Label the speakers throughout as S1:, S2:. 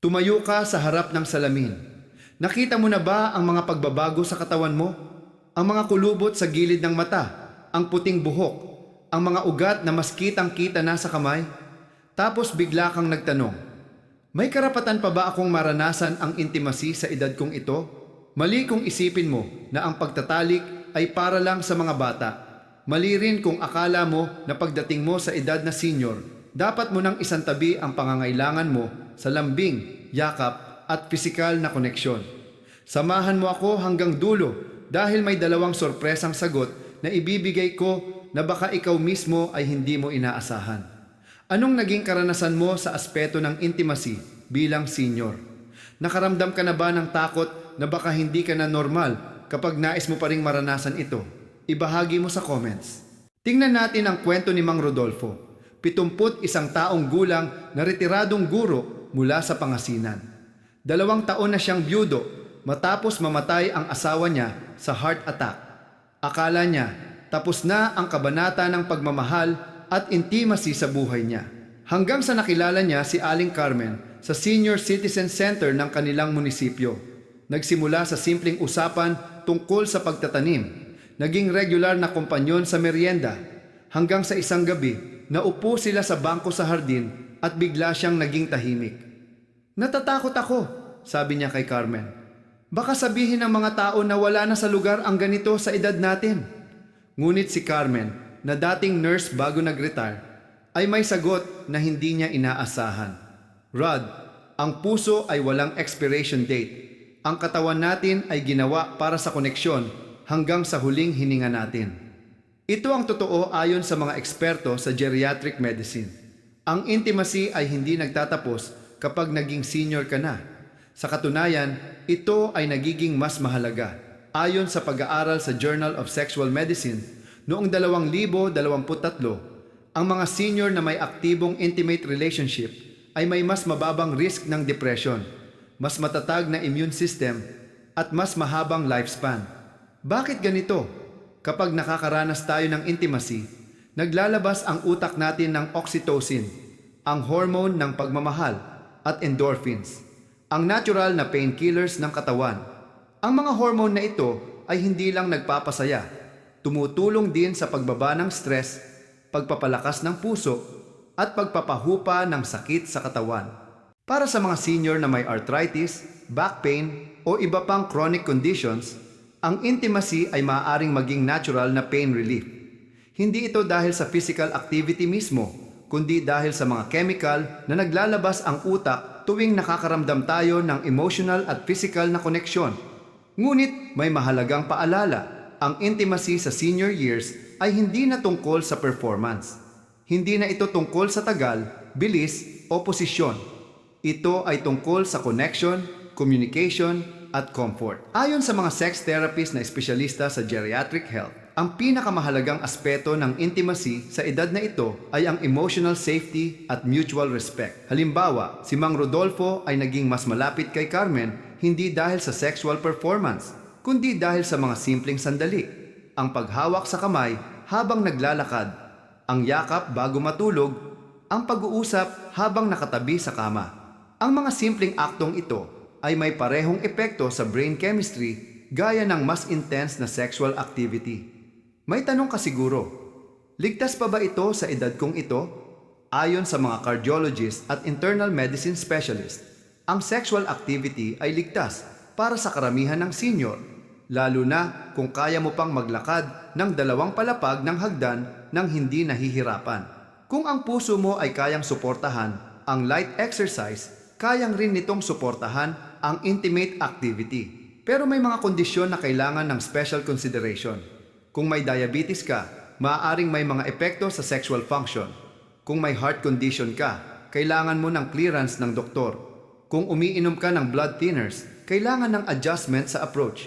S1: Tumayo ka sa harap ng salamin. Nakita mo na ba ang mga pagbabago sa katawan mo? Ang mga kulubot sa gilid ng mata, ang puting buhok, ang mga ugat na mas kitang-kita na sa kamay? Tapos bigla kang nagtanong, may karapatan pa ba akong maranasan ang intimacy sa edad kong ito? Mali kung isipin mo na ang pagtatalik ay para lang sa mga bata. Mali rin kung akala mo na pagdating mo sa edad na senior, dapat mo nang isantabi ang pangangailangan mo sa lambing, yakap at pisikal na koneksyon. Samahan mo ako hanggang dulo dahil may dalawang sorpresang sagot na ibibigay ko na baka ikaw mismo ay hindi mo inaasahan. Anong naging karanasan mo sa aspeto ng intimacy bilang senior? Nakaramdam ka na ba ng takot na baka hindi ka na normal kapag nais mo pa ring maranasan ito? Ibahagi mo sa comments. Tingnan natin ang kwento ni Mang Rodolfo. Pitumput isang taong gulang na retiradong guro mula sa Pangasinan. Dalawang taon na siyang byudo matapos mamatay ang asawa niya sa heart attack. Akala niya tapos na ang kabanata ng pagmamahal at intimacy sa buhay niya. Hanggang sa nakilala niya si Aling Carmen sa Senior Citizen Center ng kanilang munisipyo. Nagsimula sa simpleng usapan tungkol sa pagtatanim. Naging regular na kompanyon sa merienda. Hanggang sa isang gabi, naupo sila sa bangko sa hardin at bigla siyang naging tahimik. Natatakot ako, sabi niya kay Carmen. Baka sabihin ng mga tao na wala na sa lugar ang ganito sa edad natin. Ngunit si Carmen, na dating nurse bago nag-retire, ay may sagot na hindi niya inaasahan. Rod, ang puso ay walang expiration date. Ang katawan natin ay ginawa para sa koneksyon hanggang sa huling hininga natin. Ito ang totoo ayon sa mga eksperto sa geriatric medicine. Ang intimacy ay hindi nagtatapos kapag naging senior ka na. Sa katunayan, ito ay nagiging mas mahalaga. Ayon sa pag-aaral sa Journal of Sexual Medicine, noong 2023, ang mga senior na may aktibong intimate relationship ay may mas mababang risk ng depression, mas matatag na immune system, at mas mahabang lifespan. Bakit ganito? Kapag nakakaranas tayo ng intimacy, naglalabas ang utak natin ng oxytocin, ang hormone ng pagmamahal, at endorphins, ang natural na painkillers ng katawan. Ang mga hormone na ito ay hindi lang nagpapasaya, tumutulong din sa pagbaba ng stress, pagpapalakas ng puso, at pagpapahupa ng sakit sa katawan. Para sa mga senior na may arthritis, back pain, o iba pang chronic conditions, ang intimacy ay maaaring maging natural na pain relief. Hindi ito dahil sa physical activity mismo, kundi dahil sa mga chemical na naglalabas ang utak tuwing nakakaramdam tayo ng emotional at physical na koneksyon. Ngunit may mahalagang paalala, ang intimacy sa senior years ay hindi na tungkol sa performance. Hindi na ito tungkol sa tagal, bilis o posisyon. Ito ay tungkol sa connection, communication, at comfort. Ayon sa mga sex therapist na espesyalista sa geriatric health, ang pinakamahalagang aspeto ng intimacy sa edad na ito ay ang emotional safety at mutual respect. Halimbawa, si Mang Rodolfo ay naging mas malapit kay Carmen hindi dahil sa sexual performance, kundi dahil sa mga simpleng sandali. Ang paghawak sa kamay habang naglalakad, ang yakap bago matulog, ang pag-uusap habang nakatabi sa kama. Ang mga simpleng aktong ito ay may parehong epekto sa brain chemistry gaya ng mas intense na sexual activity. May tanong ka siguro, ligtas pa ba ito sa edad kong ito? Ayon sa mga cardiologist at internal medicine specialist, ang sexual activity ay ligtas para sa karamihan ng senior, lalo na kung kaya mo pang maglakad ng dalawang palapag ng hagdan ng hindi nahihirapan. Kung ang puso mo ay kayang suportahan ang light exercise, kayang rin nitong suportahan ang intimate activity. Pero may mga kondisyon na kailangan ng special consideration. Kung may diabetes ka, maaaring may mga epekto sa sexual function. Kung may heart condition ka, kailangan mo ng clearance ng doktor. Kung umiinom ka ng blood thinners, kailangan ng adjustment sa approach.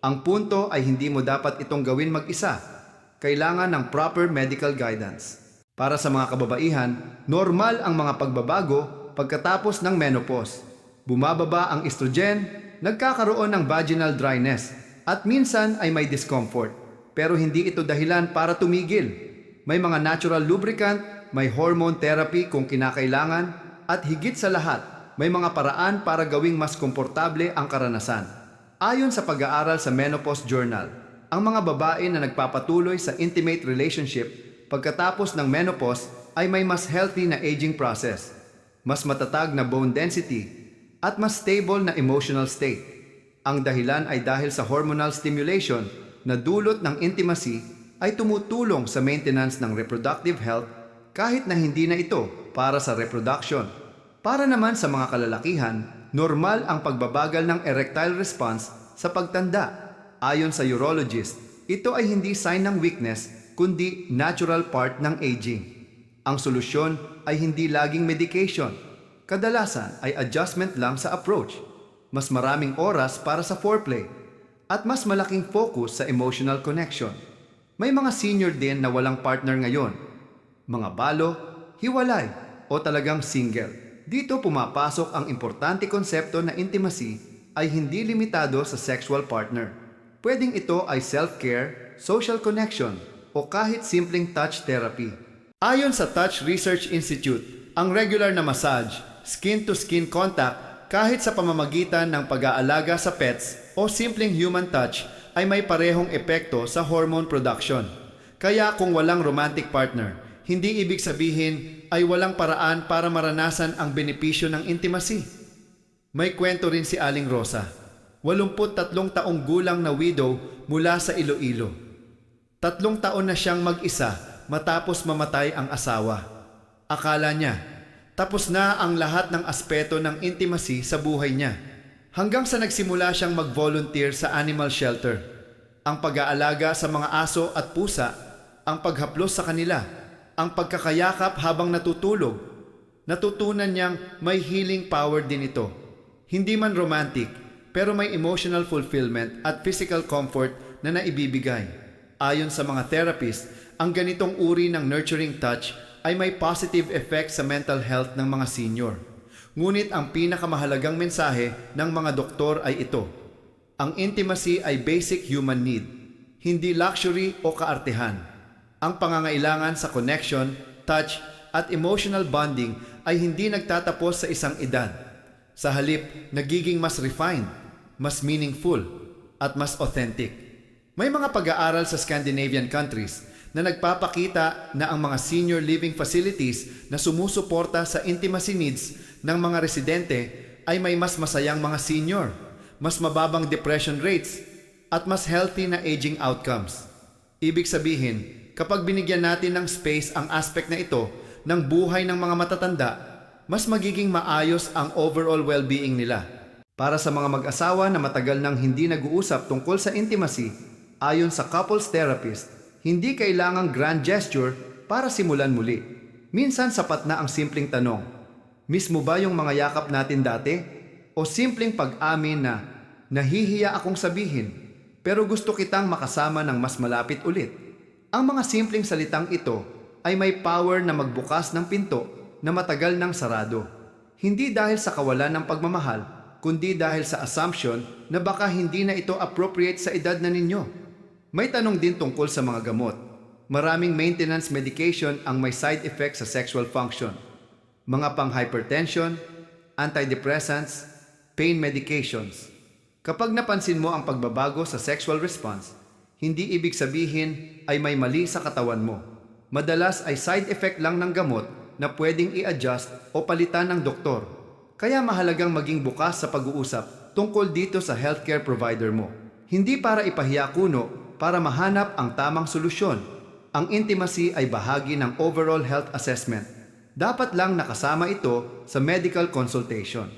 S1: Ang punto ay hindi mo dapat itong gawin mag-isa. Kailangan ng proper medical guidance. Para sa mga kababaihan, normal ang mga pagbabago pagkatapos ng menopause. Bumababa ang estrogen, nagkakaroon ng vaginal dryness, at minsan ay may discomfort. Pero hindi ito dahilan para tumigil. May mga natural lubricant, may hormone therapy kung kinakailangan, at higit sa lahat, may mga paraan para gawing mas komportable ang karanasan. Ayon sa pag-aaral sa Menopause Journal, ang mga babae na nagpapatuloy sa intimate relationship pagkatapos ng menopause ay may mas healthy na aging process, mas matatag na bone density, at mas stable na emotional state. Ang dahilan ay dahil sa hormonal stimulation na dulot ng intimacy ay tumutulong sa maintenance ng reproductive health kahit na hindi na ito para sa reproduction. Para naman sa mga kalalakihan, normal ang pagbabagal ng erectile response sa pagtanda. Ayon sa urologist, ito ay hindi sign ng weakness kundi natural part ng aging. Ang solusyon ay hindi laging medication. Kadalasan ay adjustment lang sa approach. Mas maraming oras para sa foreplay at mas malaking focus sa emotional connection. May mga senior din na walang partner ngayon. Mga balo, hiwalay, o talagang single. Dito pumapasok ang importante konsepto na intimacy ay hindi limitado sa sexual partner. Pwedeng ito ay self-care, social connection, o kahit simpleng touch therapy. Ayon sa Touch Research Institute, ang regular na massage, skin-to-skin contact, kahit sa pamamagitan ng pag-aalaga sa pets o simpleng human touch ay may parehong epekto sa hormone production. Kaya kung walang romantic partner, hindi ibig sabihin ay walang paraan para maranasan ang benepisyo ng intimacy. May kwento rin si Aling Rosa, 83 taong gulang na widow mula sa Iloilo. Tatlong taon na siyang mag-isa matapos mamatay ang asawa. Akala niya, tapos na ang lahat ng aspeto ng intimacy sa buhay niya. Hanggang sa nagsimula siyang mag-volunteer sa animal shelter. Ang pag-aalaga sa mga aso at pusa, ang paghaplos sa kanila, ang pagkakayakap habang natutulog. Natutunan niyang may healing power din ito. Hindi man romantic, pero may emotional fulfillment at physical comfort na naibibigay. Ayon sa mga therapist, ang ganitong uri ng nurturing touch ay may positive effect sa mental health ng mga senior. Ngunit ang pinakamahalagang mensahe ng mga doktor ay ito. Ang intimacy ay basic human need, hindi luxury o kaartehan. Ang pangangailangan sa connection, touch, at emotional bonding ay hindi nagtatapos sa isang edad. Sa halip, nagiging mas refined, mas meaningful, at mas authentic. May mga pag-aaral sa Scandinavian countries na nagpapakita na ang mga senior living facilities na sumusuporta sa intimacy needs ng mga residente ay may mas masayang mga senior, mas mababang depression rates, at mas healthy na aging outcomes. Ibig sabihin, kapag binigyan natin ng space ang aspect na ito ng buhay ng mga matatanda, mas magiging maayos ang overall well-being nila. Para sa mga mag-asawa na matagal nang hindi nag-uusap tungkol sa intimacy, ayon sa couples therapist, hindi kailangang grand gesture para simulan muli. Minsan sapat na ang simpleng tanong, Mismo ba yung mga yakap natin dati? O simpleng pag-amin na nahihiya akong sabihin pero gusto kitang makasama ng mas malapit ulit? Ang mga simpleng salitang ito ay may power na magbukas ng pinto na matagal nang sarado. Hindi dahil sa kawalan ng pagmamahal, kundi dahil sa assumption na baka hindi na ito appropriate sa edad na ninyo. May tanong din tungkol sa mga gamot. Maraming maintenance medication ang may side effects sa sexual function. Mga pang-hypertension, antidepressants, pain medications. Kapag napansin mo ang pagbabago sa sexual response, hindi ibig sabihin ay may mali sa katawan mo. Madalas ay side effect lang ng gamot na pwedeng i-adjust o palitan ng doktor. Kaya mahalagang maging bukas sa pag-uusap tungkol dito sa healthcare provider mo. Hindi para ipahiya kuno, para mahanap ang tamang solusyon. Ang intimacy ay bahagi ng overall health assessment. Dapat lang nakasama ito sa medical consultation.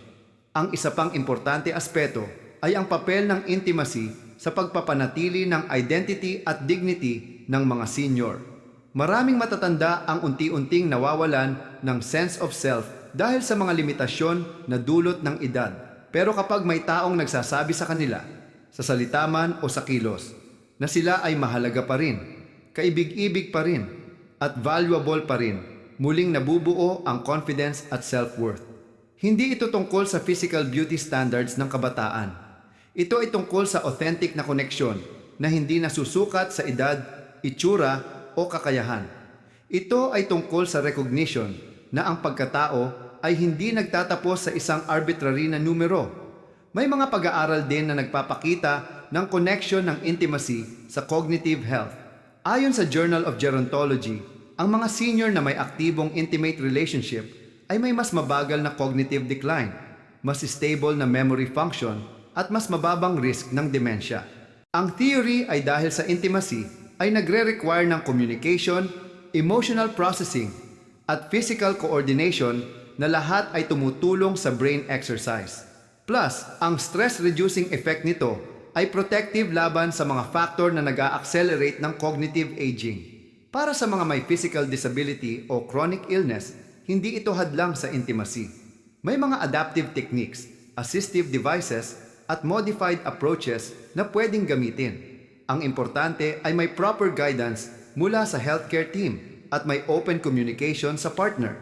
S1: Ang isa pang importante aspeto ay ang papel ng intimacy sa pagpapanatili ng identity at dignity ng mga senior. Maraming matatanda ang unti-unting nawawalan ng sense of self dahil sa mga limitasyon na dulot ng edad. Pero kapag may taong nagsasabi sa kanila, sa salita man o sa kilos, na sila ay mahalaga pa rin, kaibig-ibig pa rin, at valuable pa rin, muling nabubuo ang confidence at self-worth. Hindi ito tungkol sa physical beauty standards ng kabataan. Ito ay tungkol sa authentic na koneksyon na hindi nasusukat sa edad, itsura o kakayahan. Ito ay tungkol sa recognition na ang pagkatao ay hindi nagtatapos sa isang arbitrary na numero. May mga pag-aaral din na nagpapakita ng connection ng intimacy sa cognitive health. Ayon sa Journal of Gerontology, ang mga senior na may aktibong intimate relationship ay may mas mabagal na cognitive decline, mas stable na memory function, at mas mababang risk ng dementia. Ang theory ay dahil sa intimacy ay nagre-require ng communication, emotional processing, at physical coordination na lahat ay tumutulong sa brain exercise. Plus, ang stress-reducing effect nito ay protective laban sa mga factor na nag accelerate ng cognitive aging. Para sa mga may physical disability o chronic illness, hindi ito hadlang sa intimacy. May mga adaptive techniques, assistive devices, at modified approaches na pwedeng gamitin. Ang importante ay may proper guidance mula sa healthcare team at may open communication sa partner.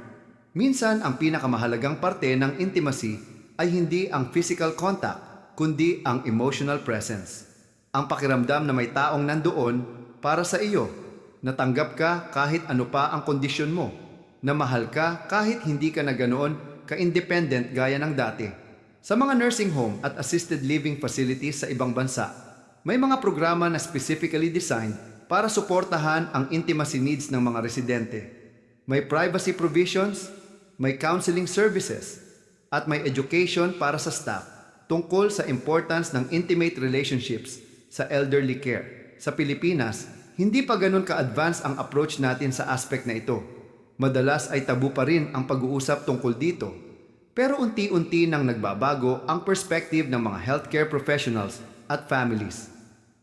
S1: Minsan ang pinakamahalagang parte ng intimacy ay hindi ang physical contact, kundi ang emotional presence. Ang pakiramdam na may taong nandoon para sa iyo, natanggap ka kahit ano pa ang kondisyon mo, na mahal ka kahit hindi ka na ganoon ka-independent gaya ng dati. Sa mga nursing home at assisted living facilities sa ibang bansa, may mga programa na specifically designed para suportahan ang intimacy needs ng mga residente. May privacy provisions, may counseling services, at may education para sa staff tungkol sa importance ng intimate relationships sa elderly care. Sa Pilipinas, hindi pa ganun ka-advance ang approach natin sa aspect na ito. Madalas ay tabu pa rin ang pag-uusap tungkol dito. Pero unti-unti nang nagbabago ang perspective ng mga healthcare professionals at families.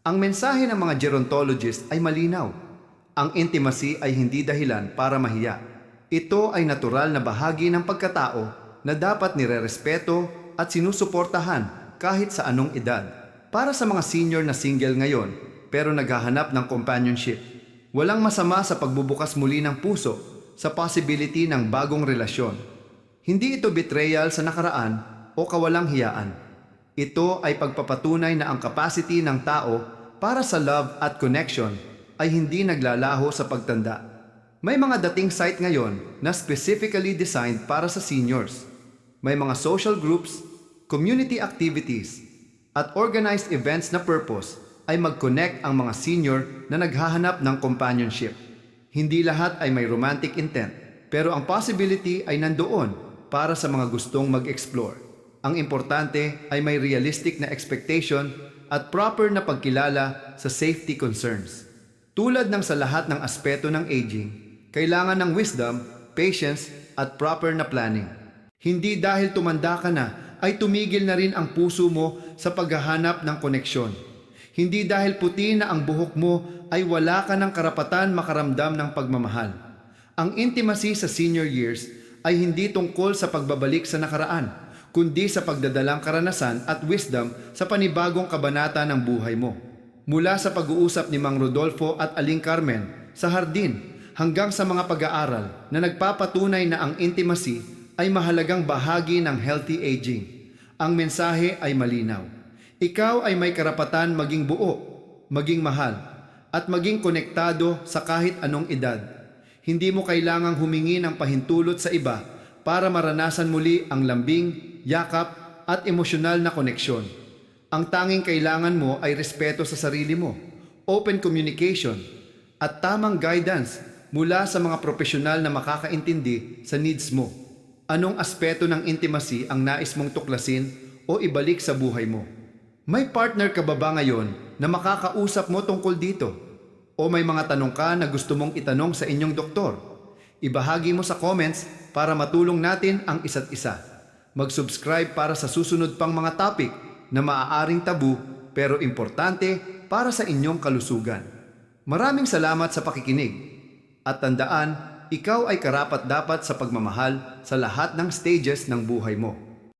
S1: Ang mensahe ng mga gerontologists ay malinaw. Ang intimacy ay hindi dahilan para mahiya. Ito ay natural na bahagi ng pagkatao na dapat nirerespeto at sinusuportahan kahit sa anong edad. Para sa mga senior na single ngayon pero naghahanap ng companionship, walang masama sa pagbubukas muli ng puso sa possibility ng bagong relasyon. Hindi ito betrayal sa nakaraan o kawalang hiyaan. Ito ay pagpapatunay na ang capacity ng tao para sa love at connection ay hindi naglalaho sa pagtanda. May mga dating site ngayon na specifically designed para sa seniors. May mga social groups, community activities, at organized events na purpose ay mag-connect ang mga senior na naghahanap ng companionship. Hindi lahat ay may romantic intent, pero ang possibility ay nandoon para sa mga gustong mag-explore. Ang importante ay may realistic na expectation at proper na pagkilala sa safety concerns. Tulad ng sa lahat ng aspeto ng aging, kailangan ng wisdom, patience, at proper na planning. Hindi dahil tumanda ka na ay tumigil na rin ang puso mo sa paghahanap ng koneksyon. Hindi dahil puti na ang buhok mo ay wala ka ng karapatan makaramdam ng pagmamahal. Ang intimacy sa senior years ay hindi tungkol sa pagbabalik sa nakaraan, kundi sa pagdadalang karanasan at wisdom sa panibagong kabanata ng buhay mo. Mula sa pag-uusap ni Mang Rodolfo at Aling Carmen sa hardin hanggang sa mga pag-aaral na nagpapatunay na ang intimacy ay mahalagang bahagi ng healthy aging. Ang mensahe ay malinaw. Ikaw ay may karapatan maging buo, maging mahal, at maging konektado sa kahit anong edad. Hindi mo kailangang humingi ng pahintulot sa iba para maranasan muli ang lambing, yakap, at emosyonal na koneksyon. Ang tanging kailangan mo ay respeto sa sarili mo, open communication, at tamang guidance mula sa mga profesional na makakaintindi sa needs mo. Anong aspeto ng intimacy ang nais mong tuklasin o ibalik sa buhay mo? May partner ka ba ba ngayon na makakausap mo tungkol dito? O may mga tanong ka na gusto mong itanong sa inyong doktor? Ibahagi mo sa comments para matulong natin ang isa't isa. Mag-subscribe para sa susunod pang mga topic na maaaring tabu pero importante para sa inyong kalusugan. Maraming salamat sa pakikinig. At tandaan, ikaw ay karapat dapat sa pagmamahal sa lahat ng stages ng buhay mo.